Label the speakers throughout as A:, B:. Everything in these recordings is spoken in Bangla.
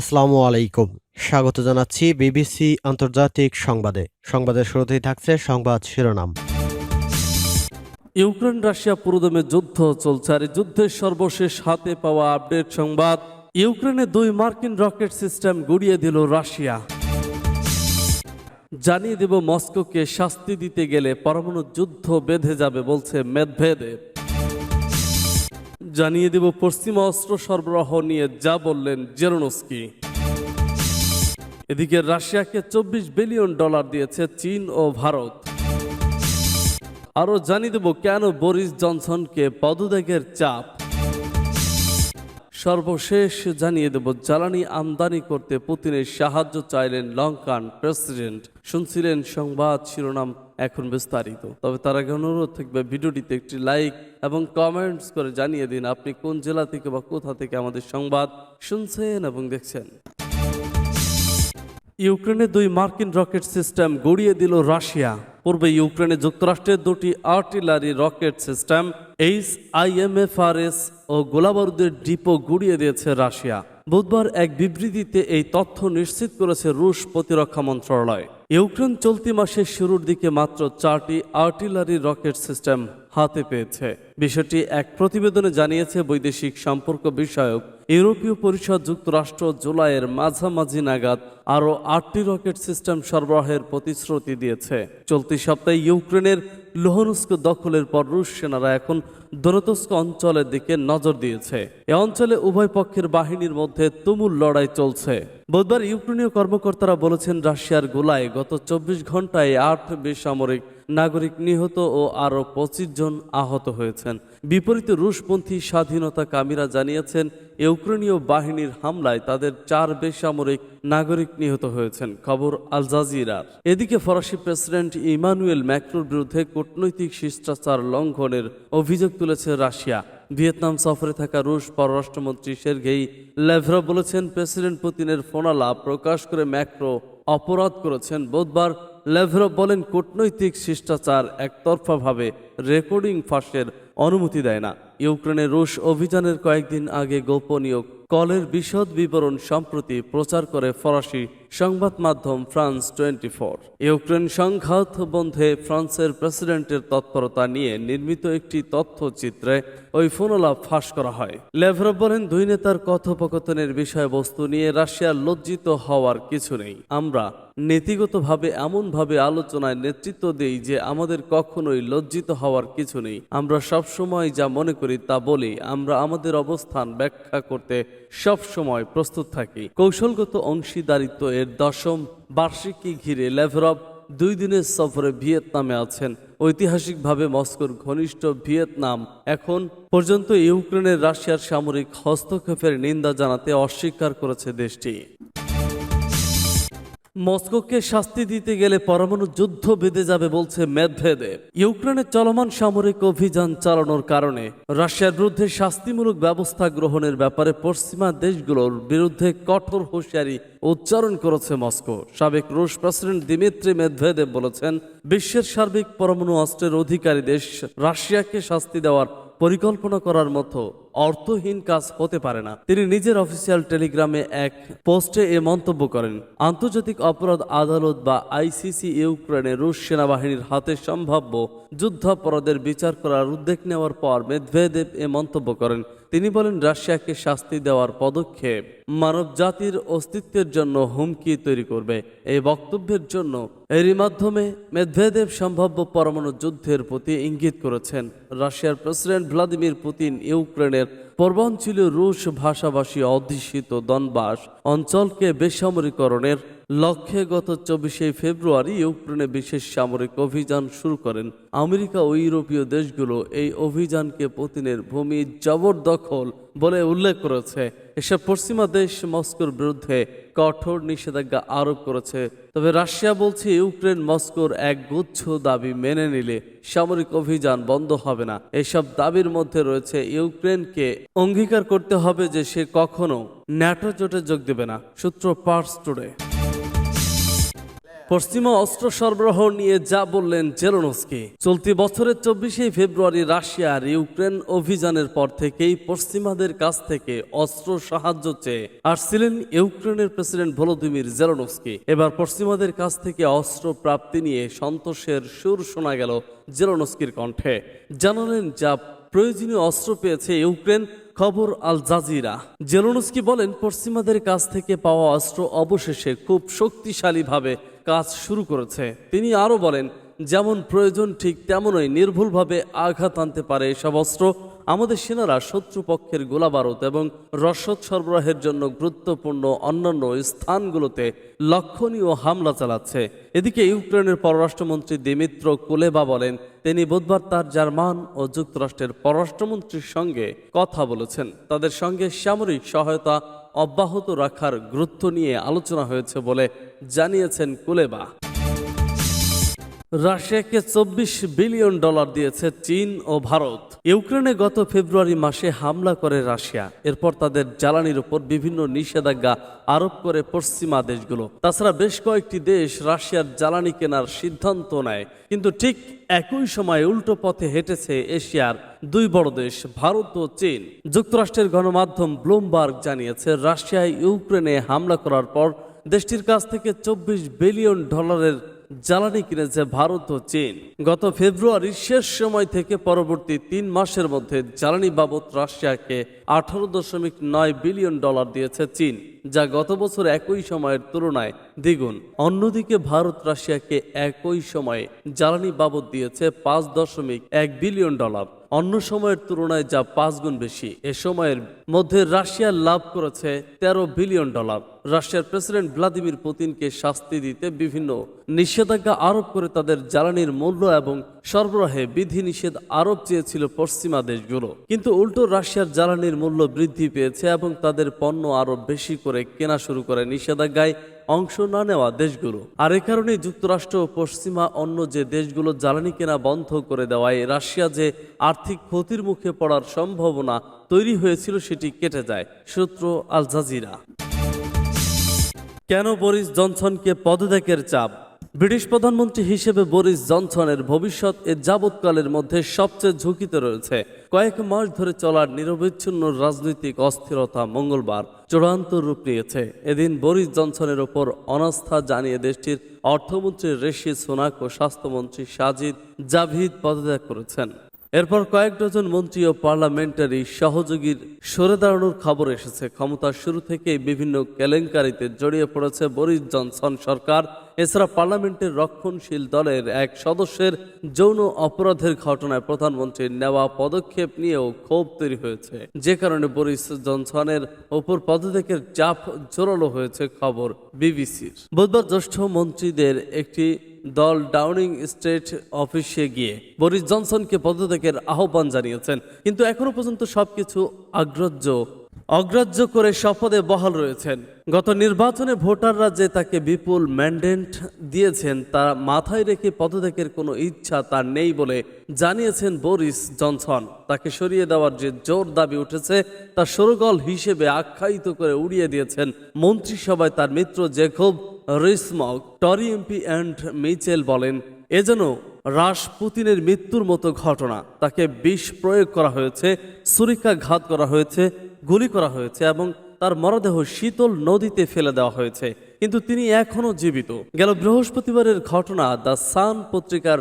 A: আসসালামু আলাইকুম। স্বাগত জানাচ্ছি বিবিসি আন্তর্জাতিক সংবাদে। সংবাদের শুরুতেই থাকছে সংবাদ শিরোনাম।
B: ইউক্রেন, রাশিয়া পুরোদমে যুদ্ধ চলছে আর যুদ্ধের সর্বশেষ হাতে পাওয়া আপডেট সংবাদ, ইউক্রেনে দুই মার্কিন রকেট সিস্টেম গুড়িয়ে দিল রাশিয়া। জানিয়ে দেব মস্কোকে শাস্তি দিতে গেলে পরমাণু যুদ্ধ বেঁধে যাবে বলছে মেদভেদেব। জানিয়ে দেব, পশ্চিমা অস্ত্র সরবরাহ নিয়ে যা বললেন জেরোনস্কি। এদিকে রাশিয়াকে চব্বিশ বিলিয়ন ডলার দিয়েছে চীন ও ভারত। আরও জানিয়ে দেব কেন বরিস জনসনকে পদত্যাগের চাপ। সর্বশেষ জানিয়ে দেব, জ্বালানি আমদানি করতে পুতিনের সাহায্য চাইলেন লঙ্কান প্রেসিডেন্ট। শুনছিলেন সংবাদ শিরোনাম এখন বিস্তারিত। তবে তার আগে অনুরোধ থাকবে, ভিডিওটিতে একটি লাইক এবং কমেন্টস করে জানিয়ে দিন আপনি কোন জেলা থেকে বা কোথা থেকে আমাদের সংবাদ শুনছেন এবং দেখছেন। ইউক্রেনে দুই মার্কিন রকেট সিস্টেম গড়িয়ে দিল রাশিয়া। পূর্বে ইউক্রেনে যুক্তরাষ্ট্রের দুটি artillery rocket system, H IMFRS ও গোলাবারুদের ডিপো গুড়িয়ে দিয়েছে রাশিয়া। বুধবার এক বিবৃতিতে এই তথ্য নিশ্চিত করেছে রুশ প্রতিরক্ষা মন্ত্রণালয়। ইউক্রেন চলতি মাসের শুরুর দিকে মাত্র চারটি আর্টিলারি রকেট সিস্টেম হাতে পেয়েছে। বিষয়টি এক প্রতিবেদনে জানিয়েছে বৈদেশিক সম্পর্ক বিষয়ক। ইউরোপীয় পরিষদ যুক্তরাষ্ট্র জুলাইয়ের মাঝামাঝি নাগাদ আরও আটটি রকেট সিস্টেম সরবরাহের প্রতিশ্রুতি দিয়েছে। চলতি সপ্তাহে ইউক্রেনের লোহনুস্ক দখলের পর রুশ সেনারা এখন দরতস্ক অঞ্চলের দিকে নজর দিয়েছে। এ অঞ্চলে উভয় পক্ষের বাহিনীর মধ্যে তুমুল লড়াই চলছে। বুধবার ইউক্রেনীয় কর্মকর্তারা বলেছেন রাশিয়ার গোলায় গত চব্বিশ ঘন্টায় আট বেসামরিক নাগরিক নিহত ও আরও পঁচিশ জন আহত হয়েছেন। বিপরীতে রুশপন্থী স্বাধীনতা কামীরা জানিয়েছেন, ইউক্রেনীয় বাহিনীর হামলায় তাদের চার বেসামরিক নাগরিক নিহত হয়েছেন, খবর আল জাজিরার এদিকে ফরাসি প্রেসিডেন্ট ইমানুয়েল ম্যাক্রোর বিরুদ্ধে কূটনৈতিক শিষ্টাচার লঙ্ঘনের অভিযোগ তুলেছে রাশিয়া। ভিয়েতনাম সফরে থাকা রুশ পররাষ্ট্রমন্ত্রী সের্গেই লেভরভ বলেছেন, প্রেসিডেন্ট পুতিনের ফোনালাপ প্রকাশ করে ম্যাক্রো অপরাধ করেছেন, বুধবার লেভরভ বলেন, কূটনৈতিক শিষ্টাচার একতরফাভাবে রেকর্ডিং ফাঁসের অনুমতি দেয় না। ইউক্রেনে রুশ অভিযানের কয়েকদিন আগে গোপনীয় কলের বিশদ বিবরণ সম্প্রতি প্রচার করে ফরাসি সংবাদ মাধ্যম ফ্রান্স টোয়েন্টি ফোর ইউক্রেন সংঘাত বন্ধে ফ্রান্সের প্রেসিডেন্টের তৎপরতা নিয়ে নির্মিত একটি তথ্যচিত্রে ওই ফোনলাপ ফাঁস করা হয়। লেভরভ বলেন, দুই নেতার কথোপকথনের বিষয়বস্তু নিয়ে রাশিয়ার লজ্জিত হওয়ার কিছু নেই। আমরা নীতিগতভাবে এমনভাবে আলোচনায় নেতৃত্ব দেই যে আমাদের কখনোই লজ্জিত হওয়ার কিছু নেই। আমরা সবসময় যা মনে করি তা বলি, আমরা আমাদের অবস্থান ব্যাখ্যা করতে সব সময় প্রস্তুত থাকি। কৌশলগত অংশীদারিত্ব এর দশম বার্ষিকী ঘিরে লেভরভ দুই দিনের সফরে ভিয়েতনামে আছেন। ঐতিহাসিকভাবে মস্কোর ঘনিষ্ঠ ভিয়েতনাম এখন পর্যন্ত ইউক্রেনের রাশিয়ার সামরিক হস্তক্ষেপের নিন্দা জানাতে অস্বীকার করেছে দেশটি। মস্কোকে শাস্তি দিতে গেলে পরমাণু যুদ্ধ বেঁধে যাবে বলছে মেদভেদেব। ইউক্রেনের চলমান সামরিক অভিযান চালানোর কারণে রাশিয়ার বিরুদ্ধে শাস্তিমূলক ব্যবস্থা গ্রহণের ব্যাপারে পশ্চিমা দেশগুলোর বিরুদ্ধে কঠোর হুঁশিয়ারি উচ্চারণ করেছে মস্কো। সাবেক রুশ প্রেসিডেন্ট দিমিত্রি মেদভেদেব বলেছেন, বিশ্বের সার্বিক পরমাণু অস্ত্রের অধিকারী দেশ রাশিয়াকে শাস্তি দেওয়ার পরিকল্পনা করার মতো অর্থহীন কাজ হতে পারে না। তিনি নিজের অফিসিয়াল টেলিগ্রামে এক পোস্টে এ মন্তব্য করেন, আন্তর্জাতিক অপরাধ আদালত বা আইসিসি ইউক্রেনে রুশ সেনাবাহিনীর হাতে সম্ভাব্য যুদ্ধাপরাধের বিচার করার উদ্যোগ নেওয়ার পর মেদভেদেব এ মন্তব্য করেন। তিনি বলেন, রাশিয়াকে শাস্তি দেওয়ার পদক্ষেপ মানব জাতির অস্তিত্বের জন্য হুমকি তৈরি করবে। এই বক্তব্যের জন্য এরই মাধ্যমে মেদভেদেব সম্ভাব্য পরমাণু যুদ্ধের প্রতি ইঙ্গিত করেছেন। রাশিয়ার প্রেসিডেন্ট ভ্লাদিমির পুতিন ইউক্রেনের পূর্বাঞ্চলীয় রুশ ভাষাভাষী অধ্যুষিত দনবাস অঞ্চলকে বেসামরিকরণের লক্ষ্যে গত চব্বিশে ফেব্রুয়ারি ইউক্রেনে বিশেষ সামরিক অভিযান শুরু করেন। আমেরিকা ও ইউরোপীয় দেশগুলো এই অভিযানকে পুতিনের ভূমি জবরদখল বলে উল্লেখ করেছে। এসব পশ্চিমা দেশ মস্কোর বিরুদ্ধে কঠোর নিষেধাজ্ঞা আরোপ করেছে। তবে রাশিয়া বলছে, ইউক্রেন মস্কোর এক গুচ্ছ দাবি মেনে নিলে সামরিক অভিযান বন্ধ হবে না। এসব দাবির মধ্যে রয়েছে, ইউক্রেনকে অঙ্গীকার করতে হবে যে সে কখনো ন্যাটো জোটে যোগ দেবে না। সূত্র পার্স টুডে। পশ্চিমা অস্ত্র সরবরাহ নিয়ে যা বললেন জেলোনস্কি। চলতি বছরের চব্বিশে ফেব্রুয়ারি রাশিয়ার ইউক্রেন অভিযানের পর থেকেই পশ্চিমাদের কাছ থেকে অস্ত্র সাহায্য চেয়ে আসছিলেন ইউক্রেনের প্রেসিডেন্ট ভলোদিমির জেলোনস্কি। এবার পশ্চিমাদের কাছ থেকে অস্ত্র প্রাপ্তি নিয়ে সন্তোষের সুর শোনা গেল জেলোনস্কির কণ্ঠে। জানালেন যা প্রয়োজনীয় অস্ত্র পেয়েছে ইউক্রেন, খবর আল জাজিরা। জেলোনস্কি বলেন, পশ্চিমাদের কাছ থেকে পাওয়া অস্ত্র অবশেষে খুব শক্তিশালীভাবে কাজ শুরু করেছে। তিনি আরও বলেন, যেমন প্রয়োজন ঠিক তেমনই নির্ভুলভাবে আঘাত আনতে পারে এসব অস্ত্র। আমাদের সেনারা শত্রুপক্ষের গোলাবারুদ এবং রসদ সরবরাহের জন্য গুরুত্বপূর্ণ অন্যান্য স্থানগুলোতে লক্ষণীয় হামলা চালাচ্ছে। এদিকে ইউক্রেনের পররাষ্ট্রমন্ত্রী দিমিত্র কুলেবা বলেন তিনি বুধবার তার জার্মান ও যুক্তরাষ্ট্রের পররাষ্ট্রমন্ত্রীর সঙ্গে কথা বলেছেন। তাদের সঙ্গে সামরিক সহায়তা অব্যাহত রাখার গুরুত্ব নিয়ে আলোচনা হয়েছে বলে জানিয়েছেন কুলেবা। রাশিয়াকে চব্বিশ বিলিয়ন ডলার দিয়েছে চীন ও ভারত। ইউক্রেনে গত ফেব্রুয়ারি মাসে হামলা করে রাশিয়া। এরপর তাদের জ্বালানির উপর বিভিন্ন নিষেধাজ্ঞা আরোপ করে পশ্চিমা দেশগুলো। তাছাড়া বেশ কয়েকটি দেশ রাশিয়ার জ্বালানি কেনার সিদ্ধান্ত নেয়। কিন্তু ঠিক একই সময় উল্টো পথে হেঁটেছে এশিয়ার দুই বড় দেশ, ভারত ও চীন। যুক্তরাষ্ট্রের গণমাধ্যম ব্লুমবার্গ জানিয়েছে, রাশিয়ায় ইউক্রেনে হামলা করার পর দেশটির কাছ থেকে চব্বিশ বিলিয়ন ডলারের জ্বালানি কিনেছে ভারত ও চীন। গত ফেব্রুয়ারির শেষ সময় থেকে পরবর্তী তিন মাসের মধ্যে জ্বালানি বাবদ রাশিয়াকে আঠারো দশমিক নয় বিলিয়ন ডলার দিয়েছে চীন, যা গত বছর একই সময়ের তুলনায় দ্বিগুণ। অন্যদিকে ভারত রাশিয়াকে একই সময়ে জ্বালানি বাবদ দিয়েছে পাঁচ দশমিক এক বিলিয়ন ডলার। অন্য সময়ের তুলনায় যা পাঁচ গুণ বেশি, এ সময়ের মধ্যে রাশিয়া লাভ করেছে তেরো বিলিয়ন ডলার। রাশিয়ার প্রেসিডেন্ট ভ্লাদিমির পুতিনকে শাস্তি দিতে বিভিন্ন নিষেধাজ্ঞা আরোপ করে তাদের জ্বালানির মূল্য এবং সরবরাহে বিধিনিষেধ আরোপ চেয়েছিল পশ্চিমা দেশগুলো। কিন্তু উল্টো রাশিয়ার জ্বালানির মূল্য বৃদ্ধি পেয়েছে এবং তাদের পণ্য আরও বেশি করে কেনা শুরু করে নিষেধাজ্ঞায় অংশ না নেওয়া দেশগুলো। আর এ কারণে যুক্তরাষ্ট্র পশ্চিমা অন্য যে দেশগুলো জ্বালানি কেনা বন্ধ করে দেওয়ায় রাশিয়া যে আর্থিক ক্ষতির মুখে পড়ার সম্ভাবনা তৈরি হয়েছিল সেটি কেটে যায়, সূত্র আল জাজিরা। কেন বরিস জনসনকে পদত্যাগের চাপ? ব্রিটিশ প্রধানমন্ত্রী হিসেবে বরিস জনসনের ভবিষ্যৎ এ যাবৎকালের মধ্যে সবচেয়ে ঝুঁকিতে রয়েছে। কয়েক মাস ধরে চলার নিরবিচ্ছিন্ন রাজনৈতিক অস্থিরতা মঙ্গলবার চূড়ান্ত রূপ নিয়েছে। এদিন বরিস জনসনের ওপর অনাস্থা জানিয়ে দেশটির অর্থমন্ত্রী ঋষি সোনাক ও স্বাস্থ্যমন্ত্রী সাজিদ জাভিদ পদত্যাগ করেছেন। এরপর কয়েক ডজন মন্ত্রী ও পার্লামেন্টারি সহযোগীর সরে দাঁড়ানোর খবর এসেছে। ক্ষমতার শুরু থেকেই বিভিন্ন কেলেঙ্কারিতে জড়িয়ে পড়েছে বরিস জনসন সরকার। এছাড়া পার্লামেন্টের রক্ষণশীল দলের এক সদস্যের যৌন অপরাধের ঘটনায় প্রধানমন্ত্রীর নেওয়া পদক্ষেপ নিয়েও ক্ষোভ তৈরি হয়েছে। যে কারণে বরিস জনসনের ওপর পদত্যাগের চাপ জোরালো হয়েছে খবর বিবিসির। বুধবার জ্যেষ্ঠ মন্ত্রীদের একটি দল ডাউনিং স্ট্রিট অফিসে গিয়ে বরিস জনসনকে পদত্যাগের আহ্বান জানিয়েছেন। কিন্তু এখনও পর্যন্ত সবকিছু অগ্রাহ্য অগ্রাহ্য করে শপথে বহাল রয়েছেন। গত নির্বাচনে ভোটাররা যে তাকে বিপুল ম্যান্ডেট দিয়েছেন, তা মাথায় রেখে পদত্যাগের কোনো ইচ্ছা তার নেই বলে জানিয়েছেন বরিস জনসন তাকে সরিয়ে দেওয়ার যে জোর দাবি উঠেছে, তা সরগল হিসেবে আখ্যায়িত করে উড়িয়ে দিয়েছেন মন্ত্রিসভায় তার মিত্র জেকব রিসমক টরি এমপি অ্যান্ড মিচেল বলেন, এ যেন রাস পুতিনের মৃত্যুর মতো ঘটনা। তাকে বিষ প্রয়োগ করা হয়েছে ছুরিকাঘাত করা হয়েছে, গুলি করা হয়েছে এবং তার মরদেহ শীতল নদীতে ফেলে দেওয়া হয়েছে। কিন্তু তিনি এখনও জীবিত। গেল বৃহস্পতিবারের ঘটনা, দ্য সান পত্রিকার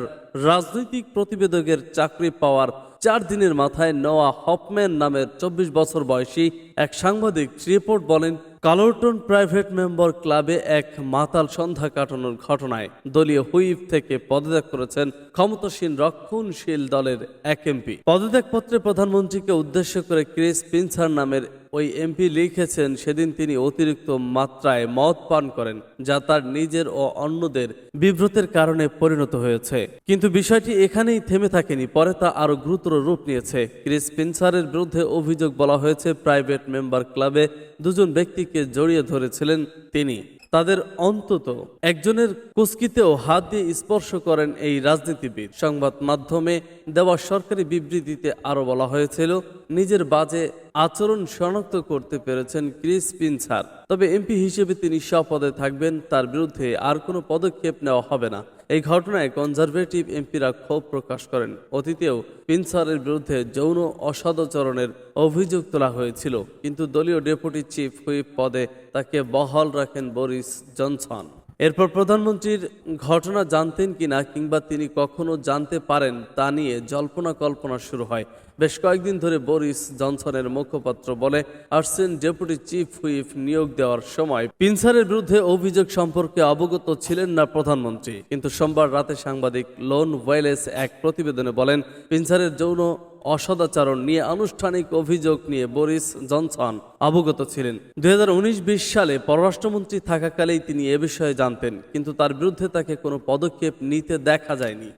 B: রাজনৈতিক প্রতিবেদকের চাকরি পাওয়ার চার দিনের মাথায় নোয়া হপম্যান নামের চব্বিশ বছর বয়সী এক সাংবাদিক রিপোর্ট বলেন কালোরটন প্রাইভেট মেম্বার ক্লাবে এক মাতাল সন্ধ্যা কাটানোর ঘটনায় দলীয় হুইপ থেকে পদত্যাগ করেছেন ক্ষমতাসীন রক্ষণশীল দলের এক এমপি। পদত্যাগপত্রে প্রধানমন্ত্রীকে উদ্দেশ্য করে ক্রিস পিনসার নামের ওই এমপি লিখেছেন সেদিন তিনি অতিরিক্ত মাত্রায় মদ পান করেন, যা তার নিজের ও অন্যদের বিব্রতের কারণে পরিণত হয়েছে। কিন্তু বিষয়টি এখানেই থেমে থাকেনি, পরে তা আরও গুরুতর রূপ নিয়েছে। ক্রিস পিনসারের বিরুদ্ধে অভিযোগ বলা হয়েছে, প্রাইভেট মেম্বার ক্লাবে দুজন ব্যক্তিকে জড়িয়ে ধরেছিলেন তিনি। তাদের অন্তত একজনের কুস্কিতেও হাত দিয়ে স্পর্শ করেন এই রাজনীতিবিদ। সংবাদ মাধ্যমে দেওয়া সরকারি বিবৃতিতে আরও বলা হয়েছিল, নিজের বাজে আচরণ শনাক্ত করতে পেরেছেন ক্রিস পিনসার তবে এমপি হিসেবে তিনি সপদে থাকবেন, তার বিরুদ্ধে আর কোনো পদক্ষেপ নেওয়া হবে না। এই ঘটনায় কনজারভেটিভ এমপিরা ক্ষোভ প্রকাশ করেন। অতীতেও পিনসারের বিরুদ্ধে যৌন অসদাচরণের অভিযোগ তোলা হয়েছিল, কিন্তু দলীয় ডেপুটি চিফ হুইপ পদে তাকে বহাল রাখেন বরিস জনসন। এরপর প্রধানমন্ত্রীর ঘটনা জানতেন কিনা কিংবা তিনি কখনো জানতে পারেন তা নিয়ে জল্পনা কল্পনা শুরু হয়। বেশ কয়েকদিন ধরে বরিস জনসনের মুখপাত্র বলে আসছেন ডেপুটি চিফ হুইপ নিয়োগ দেওয়ার সময়। পিনসারের বিরুদ্ধে অভিযোগ সম্পর্কে অবগত ছিলেন না প্রধানমন্ত্রী। কিন্তু সোমবার রাতে সাংবাদিক লোন ওয়েলেস এক প্রতিবেদনে বলেন, পিনসারের যৌন অসদাচরণ নিয়ে আনুষ্ঠানিক অভিযোগ নিয়ে বরিস জনসন অবগত ছিলেন। দুই হাজার সালে পররাষ্ট্রমন্ত্রী থাকাকালেই তিনি এ বিষয়ে জানতেন, কিন্তু তার বিরুদ্ধে তাকে কোনো পদক্ষেপ নিতে দেখা যায়নি।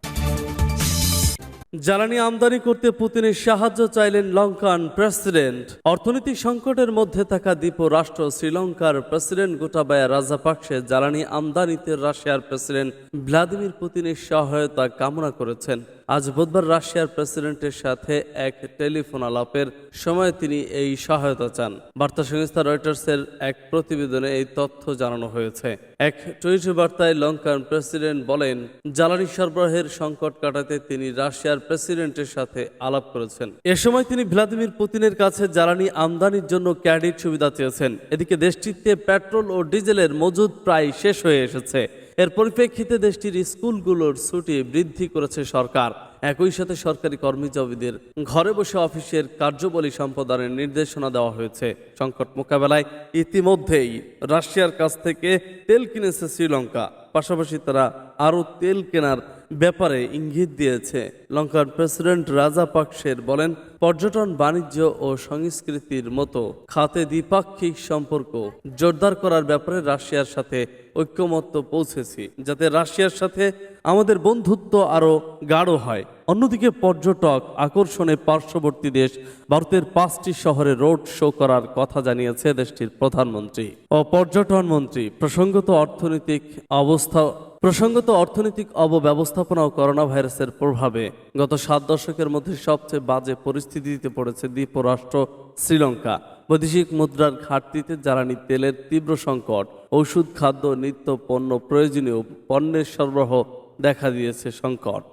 B: জ্বালানি আমদানি করতে পুতিনের সাহায্য চাইলেন লঙ্কান প্রেসিডেন্ট। অর্থনৈতিক সংকটের মধ্যে থাকা দ্বীপ রাষ্ট্র শ্রীলঙ্কার প্রেসিডেন্ট গোটাবায়া রাজাপাকসে জ্বালানি আমদানিতে রাশিয়ার প্রেসিডেন্ট ভ্লাদিমির পুতিনের সহায়তা কামনা করেছেন। আজ বুধবার রাশিয়ার প্রেসিডেন্টের সাথে এক টেলিফোন আলাপের সময় তিনি এই সহায়তা চান। বার্তা সংস্থা রয়টার্সের এক প্রতিবেদনে এই তথ্য জানানো হয়েছে। এক টুইট বার্তায় লঙ্কান প্রেসিডেন্ট বলেন, জ্বালানি সরবরাহের সংকট কাটাতে তিনি রাশিয়ার প্রেসিডেন্টের সাথে আলাপ করেছেন। এ সময় তিনি ভ্লাদিমির পুতিনের কাছে জ্বালানি আমদানির জন্য ক্যাডিট সুবিধা চেয়েছেন। এদিকে দেশটিতে পেট্রোল ও ডিজেলের মজুদ প্রায় শেষ হয়ে এসেছে। এর পরিপ্রেক্ষিতে দেশটির স্কুলগুলোর ছুটি বৃদ্ধি করেছে সরকার। একই সাথে সরকারি কর্মচারীদের ঘরে বসে অফিসের কার্যবলী সম্পাদনের নির্দেশনা দেওয়া হয়েছে। সংকট মোকাবেলায় ইতিমধ্যেই রাশিয়ার কাছ থেকে তেল কিনেছে শ্রীলঙ্কা। পাশাপাশি তারা আরও তেল কেনার ব্যাপারে ইঙ্গিত দিয়েছে। লঙ্কার প্রেসিডেন্ট রাজা পাকসের বলেন, পর্যটন, বাণিজ্য ও সংস্কৃতির মতো খাতে দ্বিপাক্ষিক সম্পর্ক জোরদার করার ব্যাপারে রাশিয়ার সাথে ঐক্যমত্য পৌঁছেছি, যাতে রাশিয়ার সাথে আমাদের বন্ধুত্ব আরও গাঢ় হয়। অন্যদিকে পর্যটক আকর্ষণে পার্শ্ববর্তী দেশ, ভারতের পাঁচটি শহরে রোড শো করার কথা জানিয়েছে দেশটির প্রধানমন্ত্রী। ও পর্যটন মন্ত্রী, প্রসঙ্গত অর্থনৈতিক অবস্থা, প্রসঙ্গত অর্থনৈতিক অবব্যবস্থাপনা ও করোনা ভাইরাসের প্রভাবে গত সাত দশকের মধ্যে সবচেয়ে বাজে পরিস্থিতিতে পড়েছে দ্বীপরাষ্ট্র শ্রীলঙ্কা। বৈদেশিক মুদ্রার ঘাটতিতে জ্বালানি তেলের তীব্র সংকট ওষুধ খাদ্য নিত্য পণ্য প্রয়োজনীয় পণ্যের সরবরাহ দেখা দিয়েছে সংকট।